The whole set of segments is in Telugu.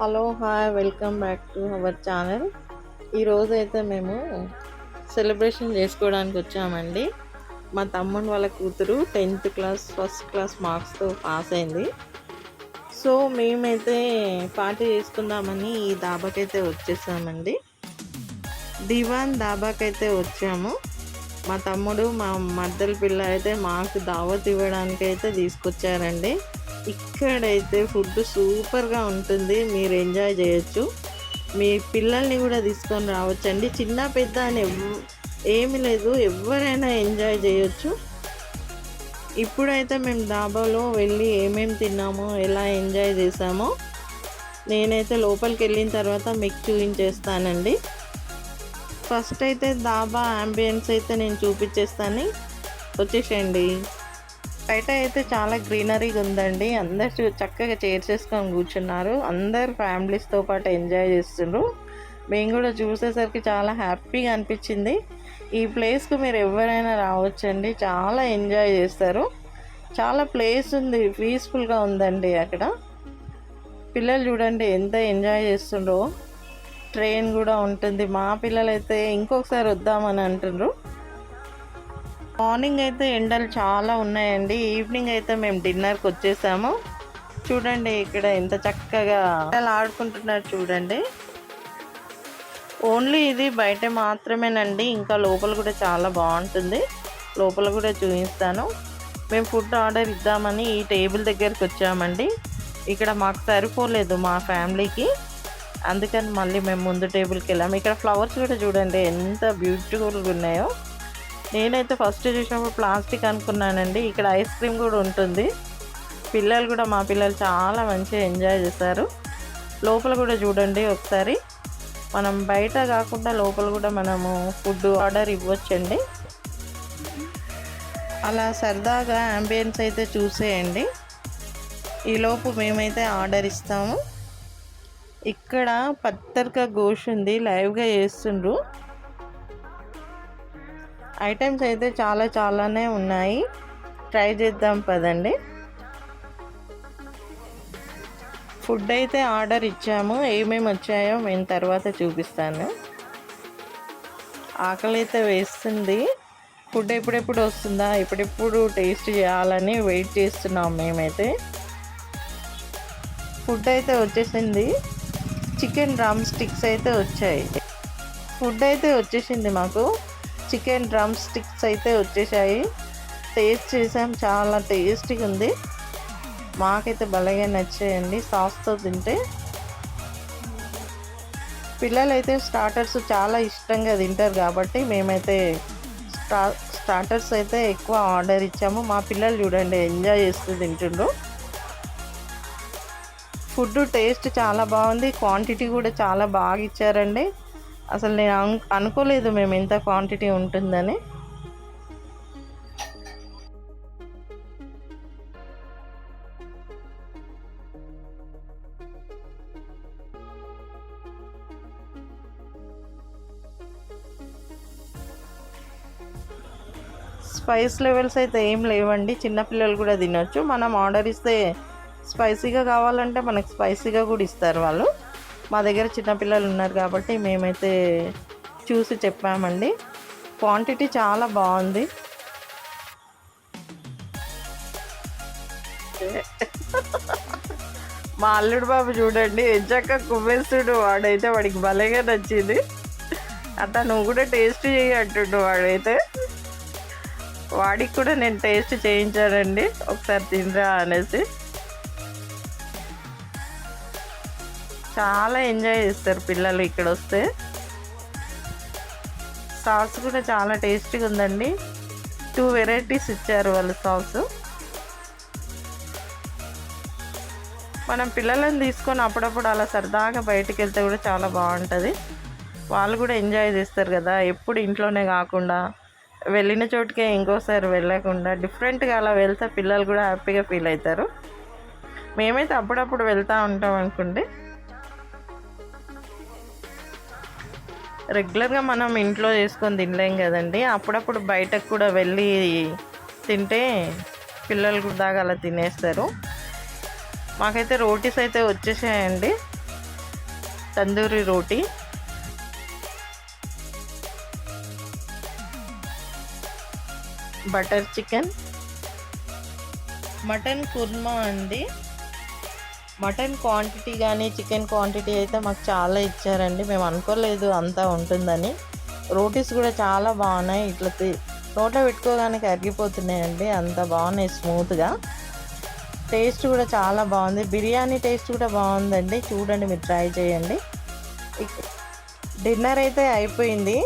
Hello hi welcome back to our channel. ఈరోజు అయితే మేము సెలబ్రేషన్ చేసుకోవడానికి వచ్చామండి. మా తమ్ముడు వాళ్ళ కూతురు టెన్త్ క్లాస్ ఫస్ట్ క్లాస్ మార్క్స్తో పాస్ అయింది. సో మేమైతే పార్టీ చేసుకుందామని ఈ దాబాకైతే వచ్చేసామండి. దివాన్ దాబాకైతే వచ్చాము. మా తమ్ముడు మా మద్దల పిల్ల అయితే మాకు దావత్ ఇవ్వడానికి అయితే తీసుకొచ్చారండి. ఇక్కడైతే ఫుడ్ సూపర్గా ఉంటుంది. మీరు ఎంజాయ్ చేయొచ్చు. మీ పిల్లల్ని కూడా తీసుకొని రావచ్చండి. చిన్న పెద్ద అని ఎవ్- లేదు. ఎవరైనా ఎంజాయ్ చేయొచ్చు. ఇప్పుడైతే మేము డాబాలో వెళ్ళి ఏమేమి తిన్నామో ఎలా ఎంజాయ్ చేసామో నేనైతే లోపలికి వెళ్ళిన తర్వాత మీకు చూపించేస్తానండి. ఫస్ట్ అయితే దాబా అంబియన్స్ అయితే నేను చూపించేస్తాను. వచ్చేసేయండి. బయట అయితే చాలా గ్రీనరీగా ఉందండి. అందరు చూ- చక్కగా చైర్స్ వేసుకొని కూర్చున్నారు. అందరు ఫ్యామిలీస్తో పాటు ఎంజాయ్ చేస్తుండ్రు. మేము కూడా చూసేసరికి చాలా హ్యాపీగా అనిపించింది. ఈ ప్లేస్కు మీరు ఎవరైనా రావచ్చండి. చాలా ఎంజాయ్ చేస్తారు. చాలా ప్లేస్ ఉంది. పీస్ఫుల్గా ఉందండి అక్కడ. పిల్లలు చూడండి ఎంత ఎంజాయ్ చేస్తుండ్రో. ట్రైన్ కూడా ఉంటుంది. మా పిల్లలైతే ఇంకొకసారి వద్దామని అంటుండ్రు. మార్నింగ్ అయితే ఎండలు చాలా ఉన్నాయండి. ఈవినింగ్ అయితే మేము డిన్నర్కి వచ్చేసాము. చూడండి ఇక్కడ ఎంత చక్కగా ఎండలు ఆడుకుంటున్నారు చూడండి. ఓన్లీ ఇది బయట మాత్రమేనండి. ఇంకా లోపల కూడా చాలా బాగుంటుంది. లోపల కూడా చూపిస్తాను. మేము ఫుడ్ ఆర్డర్ ఇద్దామని ఈ టేబుల్ దగ్గరికి వచ్చామండి. ఇక్కడ మాకు సరిపోలేదు మా ఫ్యామిలీకి. అందుకని మళ్ళీ మేము ముందు టేబుల్కి వెళ్ళాము. ఇక్కడ ఫ్లవర్స్ కూడా చూడండి ఎంత బ్యూటిఫుల్గా ఉన్నాయో. నేనైతే ఫస్ట్ చూసినప్పుడు ప్లాస్టిక్ అనుకున్నానండి. ఇక్కడ ఐస్ క్రీమ్ కూడా ఉంటుంది. పిల్లలు కూడా మా పిల్లలు చాలా మంచిగా ఎంజాయ్ చేశారు. లోపల కూడా చూడండి ఒకసారి. మనం బయట కాకుండా లోపల కూడా మనము ఫుడ్ ఆర్డర్ ఇవ్వచ్చండి. అలా సరదాగా అంబియన్స్ అయితే చూసేయండి. ఈలోపు మేమైతే ఆర్డర్ ఇస్తాము. ఇక్కడ పత్తర్క గోష్ ఉంది. లైవ్గా చేస్తుండ్రు. ఐటమ్స్ అయితే చాలా చాలానే ఉన్నాయి. ట్రై చేద్దాం పదండి. ఫుడ్ అయితే ఆర్డర్ ఇచ్చాము. ఏమేమి వచ్చాయో మేము తర్వాత చూపిస్తాను. ఆకలి అయితే వేస్తుంది. ఫుడ్ ఎప్పుడెప్పుడు వస్తుందా? ఎప్పుడెప్పుడు టేస్ట్ చేయాలని వెయిట్ చేస్తున్నాం మేమైతే. ఫుడ్ అయితే వచ్చేసింది. చికెన్ డ్రమ్ స్టిక్స్ అయితే వచ్చాయి. ఫుడ్ అయితే వచ్చేసింది మాకు. చికెన్ డ్రమ్ స్టిక్స్ అయితే వచ్చేసాయి. టేస్ట్ చేసాం చాలా టేస్టీగా ఉంది. మాకైతే భలేగా నచ్చాయండి సాస్తో తింటే. పిల్లలైతే స్టార్టర్స్ చాలా ఇష్టంగా తింటారు కాబట్టి మేమైతే స్టా స్టార్టర్స్ అయితే ఎక్కువ ఆర్డర్ ఇచ్చాము. మా పిల్లలు చూడండి ఎంజాయ్ చేస్తూ తింటుండ్రు. ఫుడ్ టేస్ట్ చాలా బాగుంది క్వాంటిటీ కూడా చాలా బాగా ఇచ్చారండి. అసలు నేను అను- అనుకోలేదు మేము ఇంత క్వాంటిటీ ఉంటుందని. స్పైస్ లెవెల్స్ అయితే ఏం లేవండి. చిన్నపిల్లలు కూడా తినొచ్చు. మనం ఆర్డర్ ఇస్తే స్పైసీగా కావాలంటే మనకు స్పైసీగా కూడా ఇస్తారు వాళ్ళు. మా దగ్గర చిన్నపిల్లలు ఉన్నారు కాబట్టి మేమైతే చూసి చెప్పామండి. క్వాంటిటీ చాలా బాగుంది. మా అల్లుడు బాబు చూడండి ఎంచక్క కుమ్మేస్తుడు. వాడైతే వాడికి భలేగా నచ్చింది. అట్లా నువ్వు కూడా టేస్ట్ చేయి అంటుండు వాడైతే. వాడికి కూడా నేను టేస్ట్ చేయించానండి. ఒకసారి తినరా అనేసి. చాలా ఎంజాయ్ చేస్తారు పిల్లలు ఇక్కడ వస్తే సాస్ కూడా చాలా టేస్టీగా ఉందండి. టూ వెరైటీస్ ఇచ్చారు వాళ్ళు సాస్ మనం పిల్లలను తీసుకొని అప్పుడప్పుడు అలా సరదాగా బయటికి వెళ్తే కూడా చాలా బాగుంటుంది. వాళ్ళు కూడా ఎంజాయ్ చేస్తారు కదా ఎప్పుడు ఇంట్లోనే కాకుండా. వెళ్ళిన చోటుకే ఇంకోసారి వెళ్ళకుండా డిఫరెంట్గా అలా వెళ్తే పిల్లలు కూడా హ్యాపీగా ఫీల్ అవుతారు. మేమైతే అప్పుడప్పుడు వెళ్తూ ఉంటాం అనుకోండి. రెగ్యులర్గా మనం ఇంట్లో చేసుకొని తినలేం కదండి. అప్పుడప్పుడు బయటకు కూడా వెళ్ళి తింటే పిల్లలు కూడా దాకా అలా తినేస్తారు. మాకైతే రోటీస్ అయితే వచ్చేసాయండి. తందూరి రోటీ. Butter chicken. మటన్ కుర్మా అండి. మటన్ క్వాంటిటీ కానీ చికెన్ క్వాంటిటీ అయితే మాకు చాలా ఇచ్చారండి. మేము అనుకోలేదు అంతా ఉంటుందని. రోటీస్ కూడా చాలా బాగున్నాయి. ఇట్లా నోట్లో పెట్టుకోగానే కరిగిపోతున్నాయండి అంత బాగున్నాయి స్మూత్గా. టేస్ట్ కూడా చాలా బాగుంది. బిర్యానీ టేస్ట్ కూడా బాగుందండి. చూడండి మీరు ట్రై చేయండి. డిన్నర్ అయితే అయిపోయింది.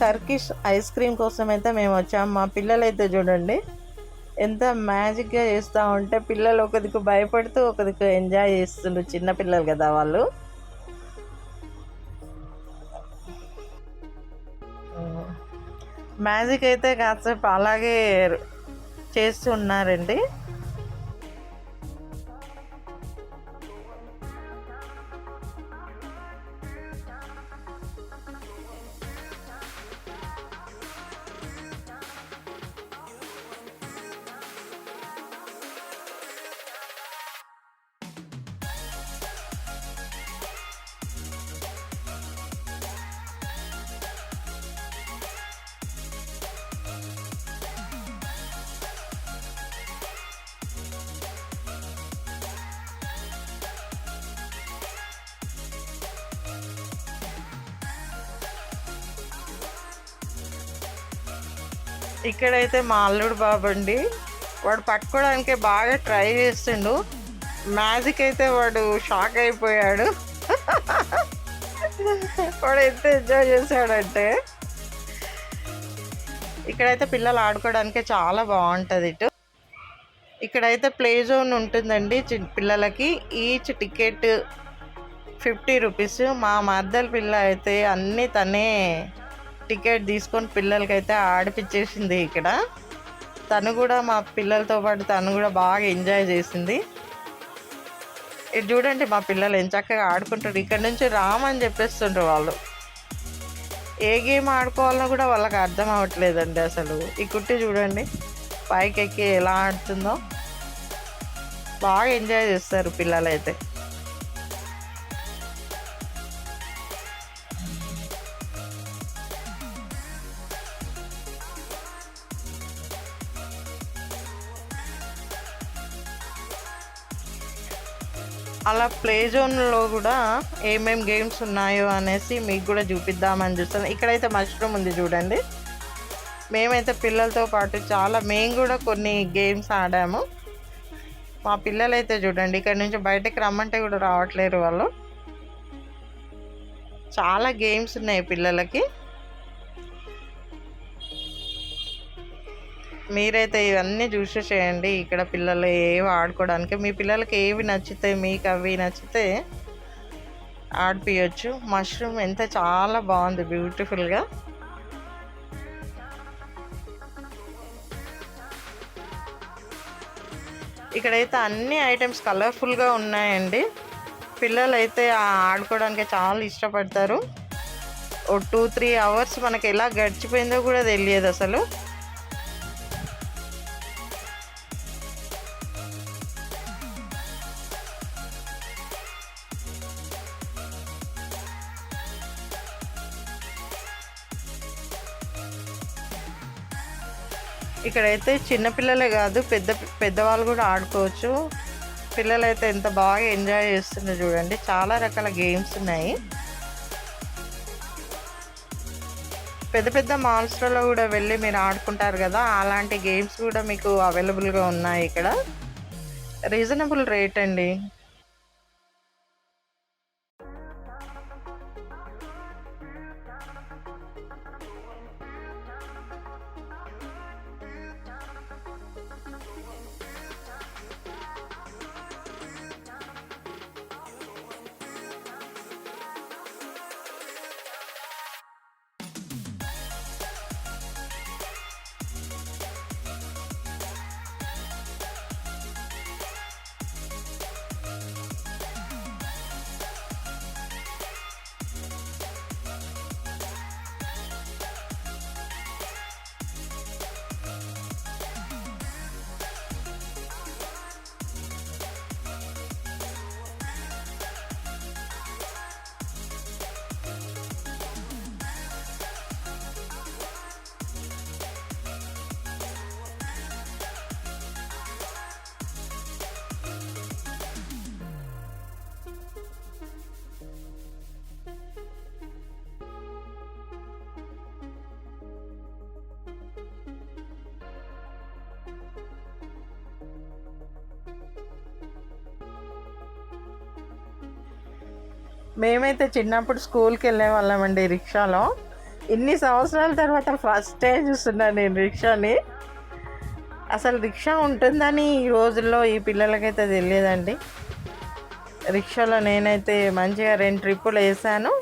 టర్కిష్ ఐస్ క్రీమ్ కోసం అయితే మేము వచ్చాము మా పిల్లలైతే చూడండి. ఎంత మ్యాజిక్గా చేస్తూ ఉంటే పిల్లలు ఒకదికు భయపడుతూ ఒకదికు ఎంజాయ్ చేస్తుండ్రు చిన్నపిల్లలు కదా వాళ్ళు. మ్యాజిక్ అయితే కాసేపు అలాగే చేస్తూ ఇక్కడైతే మా అల్లుడు బాబు అండి. వాడు పట్టుకోవడానికి బాగా ట్రై చేస్తుండు. మ్యాజిక్ అయితే వాడు షాక్ అయిపోయాడు. వాడు ఎంత ఎంజాయ్ చేశాడంటే ఇక్కడైతే పిల్లలు ఆడుకోవడానికి చాలా బాగుంటుంది ఇటు. ఇక్కడైతే ప్లే జోన్ ఉంటుందండి చి- పిల్లలకి. ఈచ్ టికెట్ ఫిఫ్టీ రూపీస్ మా మద్దల పిల్ల అయితే అన్నీ తనే టికెట్ తీసుకొని పిల్లలకైతే ఆడిపించేసింది ఇక్కడ. తను కూడా మా పిల్లలతో పాటు తను కూడా బాగా ఎంజాయ్ చేసింది. ఇది చూడండి మా పిల్లలు ఎంత చక్కగా ఆడుకుంటారు. ఇక్కడ నుంచి రామని చెప్పేస్తుండ్రు వాళ్ళు. ఏ గేమ్ ఆడుకోవాలన్నా కూడా వాళ్ళకి అర్థం అవ్వట్లేదండి అసలు. ఈ కుట్టి చూడండి పైకి ఎక్కి ఎలా ఆడుతుందో. బాగా ఎంజాయ్ చేస్తారు పిల్లలైతే. అలా ప్లే జోన్లో కూడా ఏమేమి గేమ్స్ ఉన్నాయో అనేసి మీకు కూడా చూపిద్దామని చూస్తాను ఇక్కడైతే మష్రూమ్ ఉంది చూడండి. మేమైతే పిల్లలతో పాటు చాలా మేము కూడా కొన్ని గేమ్స్ ఆడాము. మా పిల్లలైతే చూడండి ఇక్కడ నుంచి బయటకు రమ్మంటే కూడా రావట్లేరు వాళ్ళు. చాలా గేమ్స్ ఉన్నాయి పిల్లలకి. మీరైతే ఇవన్నీ చూసే చేయండి. ఇక్కడ పిల్లలు ఏవి ఆడుకోవడానికి మీ పిల్లలకి ఏవి నచ్చితే మీకు అవి నచ్చితే ఆడిపియచ్చు. మష్రూమ్ ఎంత చాలా బాగుంది బ్యూటిఫుల్గా. ఇక్కడైతే అన్ని ఐటమ్స్ కలర్ఫుల్గా ఉన్నాయండి. పిల్లలైతే ఆడుకోవడానికి చాలా ఇష్టపడతారు. ఓ టూ త్రీ అవర్స్ మనకి ఎలా గడిచిపోయిందో కూడా తెలియదు అసలు. ఇక్కడైతే చిన్నపిల్లలే కాదు పెద్ద పెద్దవాళ్ళు కూడా ఆడుకోవచ్చు. పిల్లలైతే ఎంత బాగా ఎంజాయ్ చేస్తున్నారు చూడండి. చాలా రకాల గేమ్స్ ఉన్నాయి. పెద్ద పెద్ద మాల్స్లలో కూడా వెళ్ళి మీరు ఆడుకుంటారు కదా అలాంటి గేమ్స్ కూడా మీకు అవైలబుల్గా ఉన్నాయి ఇక్కడ. రీజనబుల్ రేట్ అండి. మేమైతే చిన్నప్పుడు స్కూల్కి వెళ్ళే వాళ్ళమండి రిక్షాలో. ఇన్ని సంవత్సరాల తర్వాత ఫస్ట్ టైం చూస్తున్నాను నేను రిక్షాని. అసలు రిక్షా ఉంటుందని ఈ రోజుల్లో ఈ పిల్లలకైతే తెలియదండి. రిక్షాలో నేనైతే మంచిగా రెండు ట్రిప్పులు వేసాను.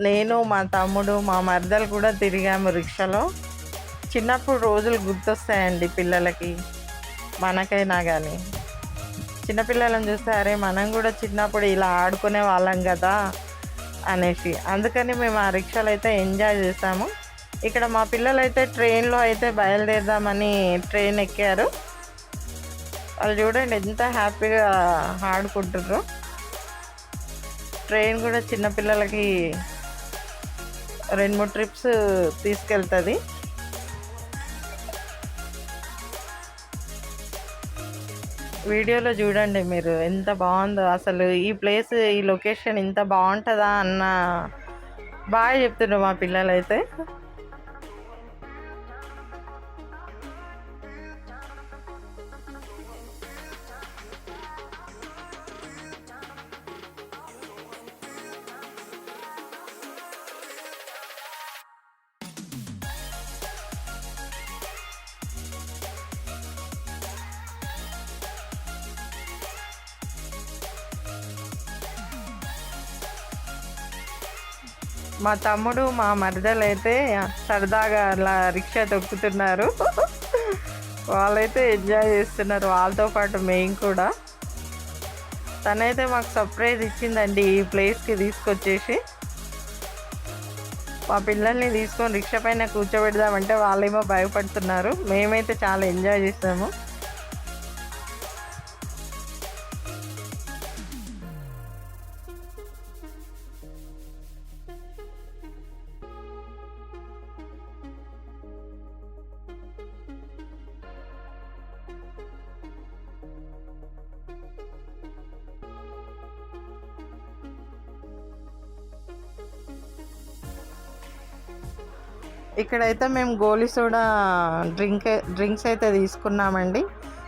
నేను మా తమ్ముడు మా మరదలు కూడా తిరిగాము రిక్షాలో. చిన్నప్పుడు రోజులు గుర్తొస్తాయండి పిల్లలకి. మనకైనా కానీ చిన్నపిల్లలను చూస్తే అరే మనం కూడా చిన్నప్పుడు ఇలా ఆడుకునే వాళ్ళం కదా అనేసి. అందుకని మేము ఆ రిక్షాలో అయితే ఎంజాయ్ చేసాము. ఇక్కడ మా పిల్లలు అయితే ట్రైన్లో అయితే బయలుదేరదామని ట్రైన్ ఎక్కారు. వాళ్ళు చూడండి ఎంత హ్యాపీగా ఆడుకుంటుర్రు. ట్రైన్ కూడా చిన్నపిల్లలకి రెండు మూడు ట్రిప్స్ తీసుకెళ్తుంది. వీడియోలో చూడండి మీరు ఎంత బాగుందో. అసలు ఈ ప్లేస్ ఈ లొకేషన్ ఇంత బాగుంటుందా అన్న బాగా చెప్తున్నారు మా పిల్లలైతే. మా తమ్ముడు మా మరదలు అయితే సరదాగా అలా రిక్షా తొక్కుతున్నారు. వాళ్ళైతే ఎంజాయ్ చేస్తున్నారు వాళ్ళతో పాటు మేము కూడా. తనైతే మాకు సర్ప్రైజ్ ఇచ్చిందండి ఈ ప్లేస్కి తీసుకొచ్చేసి. మా పిల్లల్ని తీసుకొని రిక్షా పైన కూర్చోబెడదామంటే వాళ్ళేమో భయపడుతున్నారు. మేమైతే చాలా ఎంజాయ్ చేసాము. ఇక్కడైతే మేము గోలీ సోడా డ్రింక్ డ్రింక్స్ అయితే తీసుకున్నామండి.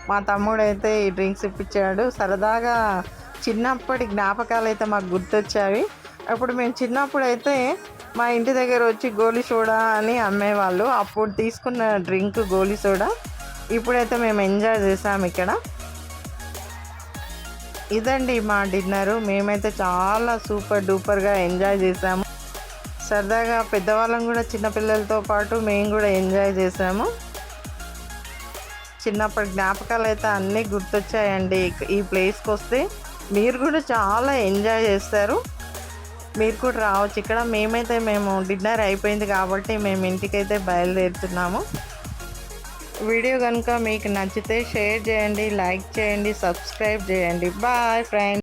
మా తమ్ముడు అయితే ఈ డ్రింక్స్ ఇప్పించాడు. సరదాగా చిన్నప్పటి జ్ఞాపకాలు అయితే మాకు గుర్తొచ్చాయి. అప్పుడు మేము చిన్నప్పుడు అయితే మా ఇంటి దగ్గర వచ్చి గోలీ సోడా అని అమ్మేవాళ్ళు. అప్పుడు తీసుకున్న డ్రింక్ గోలీ సోడా. ఇప్పుడైతే మేము ఎంజాయ్ చేసాము ఇక్కడ. ఇదండి మా డిన్నరు. మేమైతే చాలా సూపర్ డూపర్గా ఎంజాయ్ చేసాము. సరదాగా పెద్దవాళ్ళం కూడా చిన్నపిల్లలతో పాటు మేము కూడా ఎంజాయ్ చేసాము. చిన్నప్పటి జ్ఞాపకాలు అయితే అన్నీ గుర్తొచ్చాయండి. ఈ ప్లేస్కి వస్తే మీరు కూడా చాలా ఎంజాయ్ చేస్తారు. మీరు కూడా రావచ్చు. ఇక్కడ మేమైతే మేము డిన్నర్ అయిపోయింది కాబట్టి మేము ఇంటికైతే బయలుదేరుతున్నాము. వీడియో కనుక మీకు నచ్చితే షేర్ చేయండి లైక్ చేయండి సబ్స్క్రైబ్ చేయండి. Bye friends